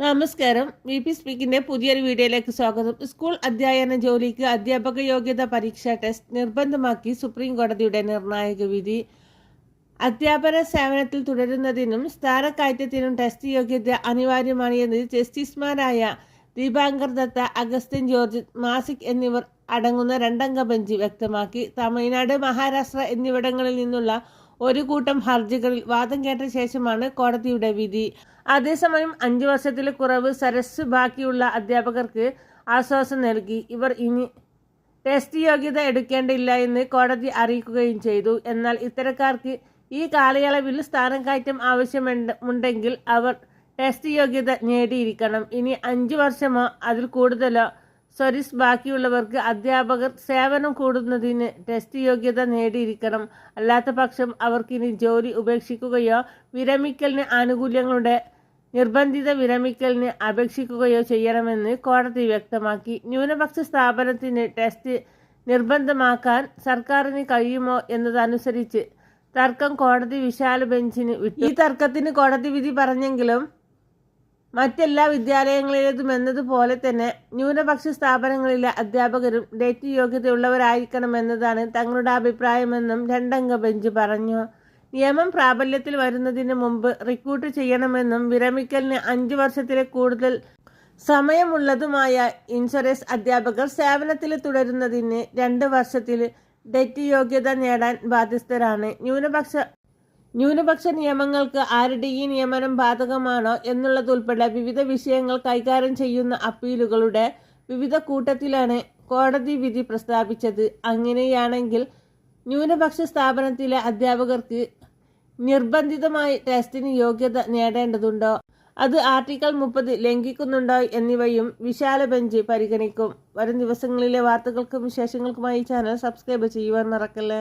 നമസ്കാരം. V P സ്പീക്കിന്റെ പുതിയൊരു വീഡിയോയിലേക്ക് സ്വാഗതം. സ്കൂൾ അധ്യയന ജോലിക്ക് അധ്യാപക യോഗ്യത പരീക്ഷാ ടെസ്റ്റ് നിർബന്ധമാക്കി സുപ്രീം കോടതിയുടെ നിർണായക വിധി. അധ്യാപന സേവനത്തിൽ തുടരുന്നതിനും സ്ഥാനക്കയറ്റത്തിനും ടെസ്റ്റ് യോഗ്യത അനിവാര്യമാണ് എന്ന് ജസ്റ്റിസുമാരായ ദീപാങ്കർ ദത്ത അഗസ്റ്റിൻ ജോർജ് മാസിക് എന്നിവർ അടങ്ങുന്ന രണ്ടംഗ ബെഞ്ച് വ്യക്തമാക്കി. തമിഴ്നാട് മഹാരാഷ്ട്ര എന്നിവിടങ്ങളിൽ നിന്നുള്ള ഒരു കൂട്ടം ഹർജികളിൽ വാദം കേട്ട ശേഷമാണ് കോടതിയുടെ വിധി. അതേസമയം അഞ്ചു വർഷത്തിലെ കുറവ് സരസ് ബാക്കിയുള്ള അധ്യാപകർക്ക് ആശ്വാസം നൽകി. ഇവർ ഇനി ടെസ്റ്റ് യോഗ്യത എടുക്കേണ്ടില്ല എന്ന് കോടതി അറിയിക്കുകയും ചെയ്തു. എന്നാൽ ഇത്തരക്കാർക്ക് ഈ കാലയളവിൽ സ്ഥാനം കയറ്റം ആവശ്യമുണ്ടെങ്കിൽ അവർ ടെസ്റ്റ് യോഗ്യത നേടിയിരിക്കണം. ഇനി അഞ്ചു വർഷമോ അതിൽ കൂടുതലോ സർവീസ് ബാക്കിയുള്ളവർക്ക് അധ്യാപകർ സേവനം കൂടുന്നതിന് ടെസ്റ്റ് യോഗ്യത നേടിയിരിക്കണം. അല്ലാത്ത പക്ഷം അവർക്കിനി ജോലി ഉപേക്ഷിക്കുകയോ വിരമിക്കലിന് ആനുകൂല്യങ്ങളുടെ നിർബന്ധിത വിരമിക്കലിന് അപേക്ഷിക്കുകയോ ചെയ്യണമെന്ന് കോടതി വ്യക്തമാക്കി. ന്യൂനപക്ഷ സ്ഥാപനത്തിന് ടെസ്റ്റ് നിർബന്ധമാക്കാൻ സർക്കാരിന് കഴിയുമോ എന്നതനുസരിച്ച് തർക്കം കോടതി വിശാല ബെഞ്ചിന് വിട്ടു. ഈ തർക്കത്തിന് കോടതി വിധി പറഞ്ഞെങ്കിലും മറ്റെല്ലാ വിദ്യാലയങ്ങളിലേതും എന്നതുപോലെ തന്നെ ന്യൂനപക്ഷ സ്ഥാപനങ്ങളിലെ അധ്യാപകരും ഡേറ്റ് യോഗ്യതയുള്ളവരായിരിക്കണമെന്നതാണ് തങ്ങളുടെ അഭിപ്രായമെന്നും രണ്ടംഗ ബെഞ്ച് പറഞ്ഞു. നിയമം പ്രാബല്യത്തിൽ വരുന്നതിന് മുമ്പ് റിക്രൂട്ട് ചെയ്യണമെന്നും വിരമിക്കലിന് അഞ്ചു വർഷത്തിലെ കൂടുതൽ സമയമുള്ളതുമായ ഇൻഷുറൻസ് അധ്യാപകർ സേവനത്തിൽ തുടരുന്നതിന് രണ്ട് വർഷത്തിൽ ഡെറ്റ് യോഗ്യത നേടാൻ ബാധ്യസ്ഥരാണ്. ന്യൂനപക്ഷ ന്യൂനപക്ഷ നിയമങ്ങൾക്ക് ആരുടെ ഈ നിയമനം ബാധകമാണോ എന്നുള്ളതുൾപ്പെടെ വിവിധ വിഷയങ്ങൾ കൈകാര്യം ചെയ്യുന്ന അപ്പീലുകളുടെ വിവിധ കൂട്ടത്തിലാണ് കോടതി വിധി പ്രസ്താവിച്ചത്. അങ്ങനെയാണെങ്കിൽ ന്യൂനപക്ഷ സ്ഥാപനത്തിലെ അധ്യാപകർക്ക് നിർബന്ധിതമായി ടെസ്റ്റിന് യോഗ്യത നേടേണ്ടതുണ്ടോ? അത് ആർട്ടിക്കിൾ മുപ്പത് ലംഘിക്കുന്നുണ്ടോ എന്നിവയും വിശാല ബെഞ്ച് പരിഗണിക്കും. വരും ദിവസങ്ങളിലെ വാർത്തകൾക്കും വിശേഷങ്ങൾക്കുമായി ചാനൽ സബ്സ്ക്രൈബ് ചെയ്യുവാൻ മറക്കല്ലേ?